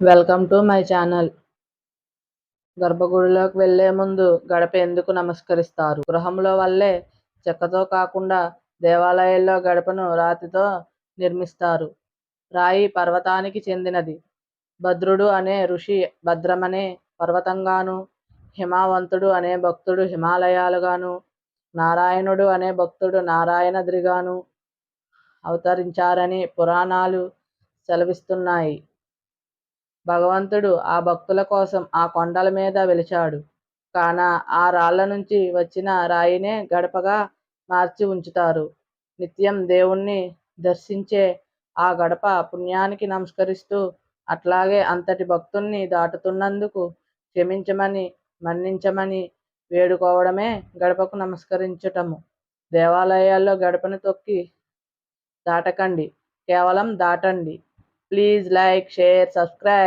Welcome to my channel. గర్భగుడిలోకి వెళ్ళే ముందు గడప ఎందుకు నమస్కరిస్తారు? గృహంలో వల్లే చెక్కతో కాకుండా దేవాలయాల్లో గడపను రాతితో నిర్మిస్తారు. రాయి పర్వతానికి చెందినది. భద్రుడు అనే ఋషి భద్రమనే పర్వతంగాను హిమవంతుడు అనే భక్తుడు హిమాలయాలుగాను నారాయణుడు అనే భక్తుడు నారాయణద్రిగాను అవతరించారని పురాణాలు సెలవిస్తున్నాయి. భగవంతుడు ఆ భక్తుల కోసం ఆ కొండల మీద వెలిచాడు. కాన ఆ రాళ్ళ నుంచి వచ్చిన రాయినే గడపగా మార్చి ఉంచుతారు. నిత్యం దేవుణ్ణి దర్శించే ఆ గడప పుణ్యానికి నమస్కరిస్తూ అట్లాగే అంతటి భక్తుల్ని దాటుతున్నందుకు క్షమించమని మన్నించమని వేడుకోవడమే గడపకు నమస్కరించటము. దేవాలయాల్లో గడపను తొక్కి దాటకండి. కేవలం దాటండి. Please like share subscribe.